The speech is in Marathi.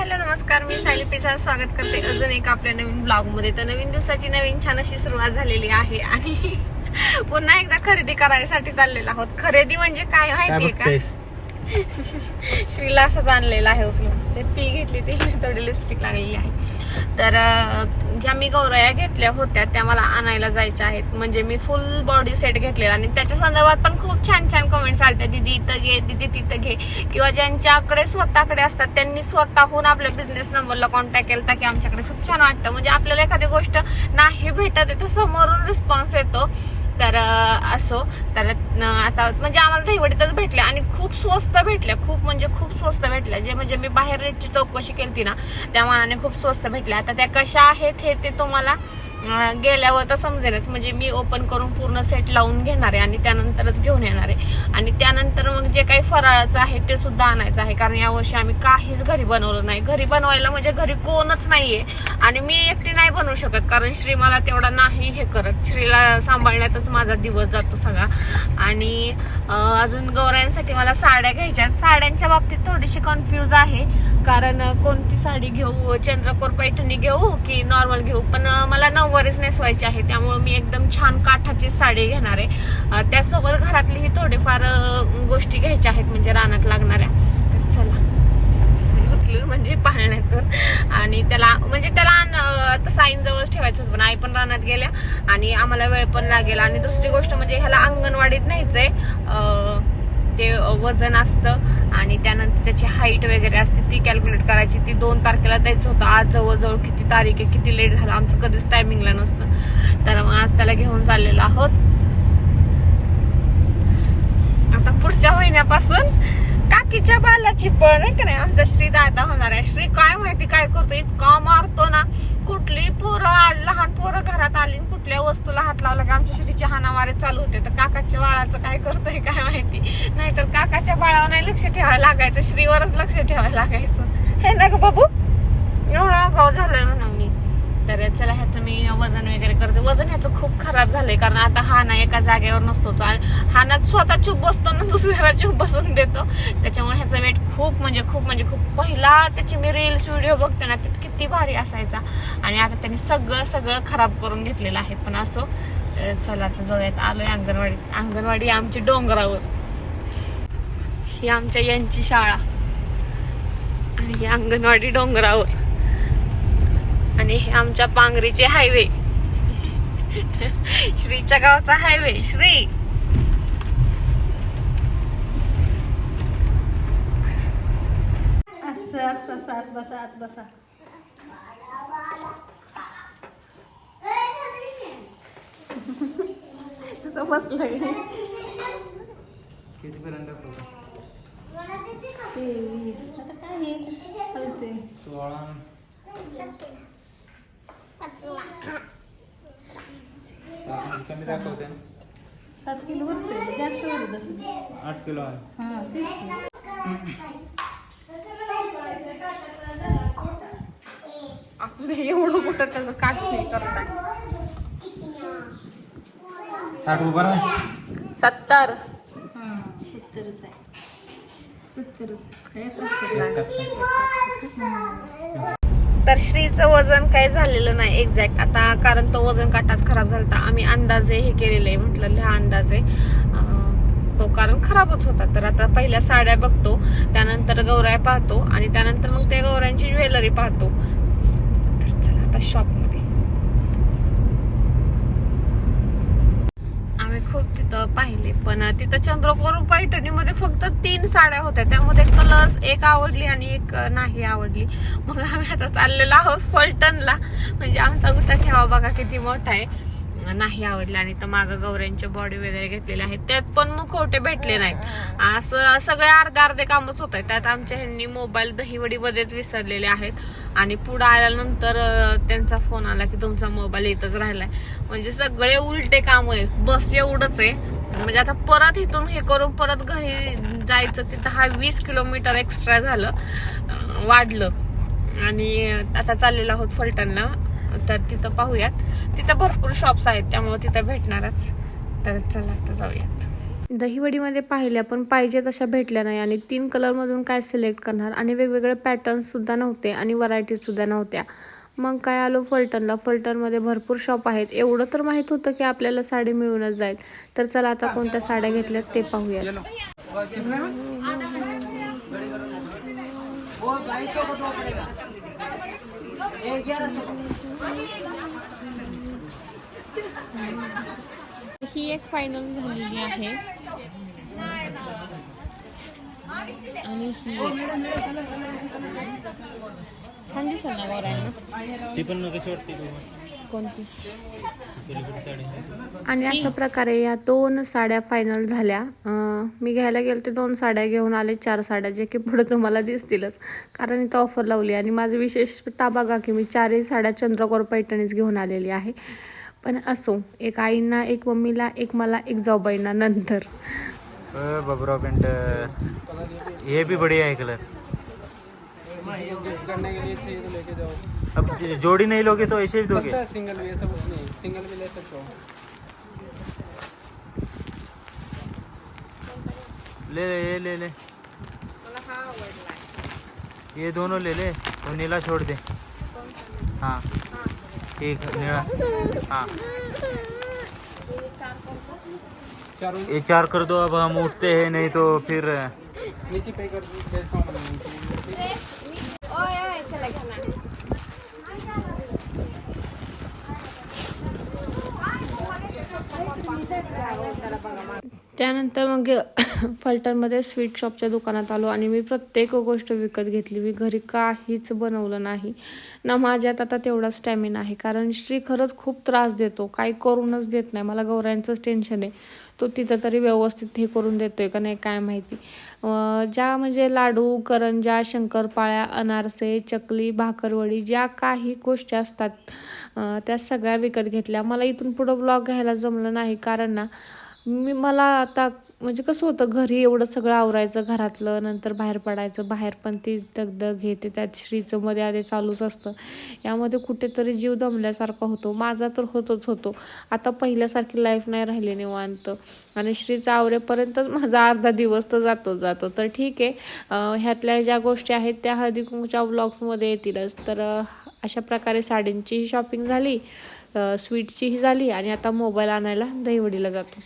हॅलो नमस्कार. मी सायली पिसा स्वागत करते. अजून एक आपल्या नवीन ब्लॉगमध्ये तर नवीन दिवसाची नवीन छान अशी सुरुवात झालेली आहे आणि पुन्हा एकदा खरेदी करायसाठी चाललेलो आहोत. खरेदी म्हणजे काय माहितीये का? श्रीला असंच आणलेलं आहे उचलून. ते पी घेतली ती थोडी लिपस्टिक लागलेली आहे. तर ज्या मी गौरया घेतल्या होत्या त्या मला आणायला जायच्या आहेत. म्हणजे मी फुल बॉडी सेट घेतलेला. आणि त्याच्या संदर्भात पण खूप छान छान कमेंट्स आल्या दीदी इथं घे दीदी तिथं घे. किंवा ज्यांच्याकडे स्वतःकडे असतात त्यांनी स्वतःहून आपल्या बिझनेस नंबरला कॉन्टॅक्ट केला की आमच्याकडे खूप छान वाटतं. म्हणजे आपल्याला एखादी गोष्ट नाही भेटत आहे तर समोरून रिस्पॉन्स येतो. तर असो. तर आता म्हणजे आम्हाला दहीवडीतच भेटल्या आणि खूप स्वस्त भेटल्या. खूप म्हणजे खूप स्वस्त भेटल्या. जे म्हणजे मी बाहेर रेटची चौकशी केली ना त्या मानाने खूप स्वस्त भेटल्या. आता त्या कशा आहेत हे ते तुम्हाला गेल्यावर तर समजेलच. म्हणजे मी ओपन करून पूर्ण सेट लावून घेणार आहे आणि त्यानंतरच घेऊन येणार आहे. आणि त्यानंतर मग जे काही फराळाचं आहे ते सुद्धा आणायचं आहे. कारण यावर्षी आम्ही काहीच घरी बनवलं नाही. घरी बनवायला म्हणजे घरी कोणच नाहीये. आणि मी एकटी नाही बनवू शकत. कारण श्री मला तेवढा नाही हे करत. श्रीला सांभाळण्यातच माझा दिवस जातो सगळा. आणि अजून गौरायांसाठी मला साड्या घ्यायच्या आहेत. साड्यांच्या बाबतीत थोडीशी कन्फ्यूज आहे. कारण कोणती साडी घेऊ चंद्रकोर पैठणी घेऊ की नॉर्मल घेऊ? पण मला नऊवारीच नेसवायची आहे त्यामुळे मी एकदम छान काठाची साडी घेणार आहे. त्यासोबत घरातलीही थोडीफार गोष्टी घ्यायच्या आहेत म्हणजे रानात लागणाऱ्या. तर चला. उचलून म्हणजे पाळण्यातून. आणि त्याला म्हणजे त्याला तसं आईंजवळच ठेवायचं होतं पण आई पण रानात गेल्या. आणि आम्हाला वेळ पण लागेल. आणि दुसरी गोष्ट म्हणजे ह्याला अंगणवाडीत न्यायचंय. ते वजन असतं. आणि त्यानंतर त्याची हाईट वगैरे असते ती कॅल्क्युलेट करायची. ती दोन तारखेला द्यायचं होतं. आज जवळजवळ किती तारीख आहे किती लेट झालं? आमचं कधीच टायमिंगला नसतं. तर मग आज त्याला घेऊन चाललेलो आहोत. आता पुढच्या महिन्यापासून काकीच्या बालाची पण आहे का नाही? आमचा श्री दादा होणार आहे. श्री काय माहिती काय करतो इतका मारतो ना. कुठली पोरं आ- लहान पोरं घरात आली कुठल्या वस्तूला हात लावला की? आमच्या श्रीची हानामारे चालू होते. तर काकाच्या बाळाचं काय करतोय काय माहिती? नाहीतर काकाच्या बाळावर नाही लक्ष ठेवायला लागायचं. श्रीवरच लक्ष ठेवायला लागायचं. हे ना ग बाबू? एवढा भाव झालाय म्हणून. तर चला ह्याचं मी वजन वगैरे करते. वजन ह्याचं खूप खराब झालंय कारण आता हा ना एका जागेवर नसतो तो. आणि हा ना स्वतः चूप बसतो ना दुसऱ्याला चूप बसून देतो. त्याच्यामुळे ह्याचा वेट खूप म्हणजे खूप म्हणजे खूप पहिला त्याची मी रील्स व्हिडिओ बघते ना तर किती भारी असायचा. आणि आता त्यांनी सगळं सगळं खराब करून घेतलेलं आहे. पण असो चला आता जाऊयात. आलोय अंगणवाडी अंगणवाडी आमची डोंगरावर. ही आमच्या यांची शाळा. आणि ही अंगणवाडी डोंगरावर. आणि हे आमच्या पांगरीचे हायवे. श्रीच्या गावचा हायवे. श्री! असं आत बसा आत बसा. कसं कितीपर्यंत तेवीस. आता काय हे? सोळा. कमी दाखवते? सात किलो भरते जास्त भरत असं आठ किलो आहे. हां तेच. असं ते एवढं मोठं त्याचं काट नाही राहा. सत्तर. हां सत्तरच आहे. सत्तरच काय सत्तर तर श्रीचं वजन काय झालेलं नाही एक्झॅक्ट आता कारण तो वजन काटाच खराब झाला आम्ही अंदाजे हे केलेलं आहे म्हटलं लिहा अंदाजे. तो कारण खराबच होता. तर आता पहिल्या साड्या बघतो त्यानंतर गौराया पाहतो आणि त्यानंतर मग त्या गौऱ्यांची ज्वेलरी पाहतो. तर चला आता शॉपमध्ये आम्ही खूप तिथं पाहिले पण तिथं चंद्रपूर पैठणीमध्ये फक्त तीन साड्या होत्या. त्यामध्ये कलर्स एक आवडली आणि एक नाही आवडली. मग आम्ही आता चाललेलो आहोत फलटणला. म्हणजे आमचा गुटा ठेवा बघा किती मोठा आहे. नाही आवडलं आणि तर मागं गौऱ्यांचे बॉडी वगैरे घेतलेले आहेत. त्यात पण मग खोटे भेटले नाहीत. असं सगळे अर्धे अर्धे कामच होत आहे त्यात आमच्या ह्यांनी मोबाईल दहीवडीमध्येच विसरलेले आहेत. आणि पुढे आल्यानंतर त्यांचा फोन आला की तुमचा मोबाईल इथंच राहिलाय. म्हणजे सगळे उलटे काम आहेत. बस एवढंच आहे. म्हणजे आता परत इथून हे करून परत घरी जायचं तिथं हा वीस किलोमीटर एक्स्ट्रा झालं वाढलं. आणि आता चाललेलो आहोत फलटणला. तर तिथं पाहूयात. तिथं भरपूर शॉप्स आहेत त्यामुळे तिथं भेटणारच. तर चला आता जाऊयात. दहीवडीमध्ये पाहिल्या पण पाहिजे तशा भेटल्या नाही. आणि तीन कलरमधून काय सिलेक्ट करणार? आणि वेगवेगळे पॅटर्न्ससुद्धा नव्हते आणि व्हरायटीजसुद्धा नव्हत्या. मग काय आलो फलटणला. फलटणमध्ये भरपूर शॉप आहेत. एवढं तर माहीत होतं की आपल्याला साडी मिळूनच जाईल. तर चला आता कोणत्या साड्या घेतल्यात ते पाहूया ही एक फायनल झालेली आहे. आणि ही छान दिसेल ना गोरांना ती. पण कशी वाटते कोणती आणि अशा प्रकारे या दोन साड्या फायनल झाल्या. मी घ्यायला गेले ते दोन साड्या घेऊन आले चार साड्या जे की पुढे तुम्हाला दिसतीलच. कारण इथं ऑफर लावली आणि माझं विशेषतः बघा की मी चारही साड्या चंद्रकोर पैठणीच घेऊन आलेली आहे. पण असो एक आईंना एक मम्मीला एक मला एक जाऊबाईंना नंतर. बबरा पेंट ये भी बढ़िया है कलर करने के लिए चाहिए तो लेके जाओ अब जोड़ी नहीं लोगे तो ऐसे ही दोगे? सिंगल भी ऐसा कुछ नहीं सिंगल भी ले सकते हो। ले ले ये ले ले। ये दोनों ले ले। तो नीला छोड़ दे। हाँ। एक नीला। हाँ। ये चार कर दो अब हम उठते हैं नहीं तो फिर नीचे पे कर हूँ। त्यानंतर मग फलटणमध्ये स्वीट शॉपच्या दुकानात आलो आणि मी प्रत्येक गोष्ट विकत घेतली. मी घरी काहीच बनवलं नाही. ना माझ्यात आता तेवढा स्टॅमिना आहे. कारण श्री खरंच खूप त्रास देतो. काही करूनच देत नाही. मला गौऱ्यांचंच टेन्शन आहे. तो तिथं तरी व्यवस्थित हे करून देतोय का नाही काय माहिती. ज्या म्हणजे लाडू करंजा शंकरपाळ्या अनारसे चकली भाकरवडी ज्या काही गोष्टी असतात त्या सगळ्या विकत घेतल्या. मला इथून पुढं ब्लॉग घ्यायला जमलं नाही. कारण ना मी मला आता म्हणजे कसं होतं घरी एवढं सगळं आवरायचं घरातलं नंतर बाहेर पडायचं बाहेर पण ती दगदग घेते त्यात श्रीचं मध्ये आधी चालूच असतं. यामध्ये कुठेतरी जीव दमल्यासारखा होतो. माझा तर होतोच होतो. आता पहिल्यासारखी लाईफ नाही राहिली निवांत. आणि श्रीचं आवरेपर्यंतच माझा अर्धा दिवस तर जातो जातो. तर ठीक आहे ह्यातल्या ज्या गोष्टी आहेत त्या हळदी कुंकूच्या ब्लॉग्समध्ये येतीलच. तर अशा प्रकारे साडींचीही शॉपिंग झाली स्वीटचीही झाली आणि आता मोबाईल आणायला दहीवडीला जातो.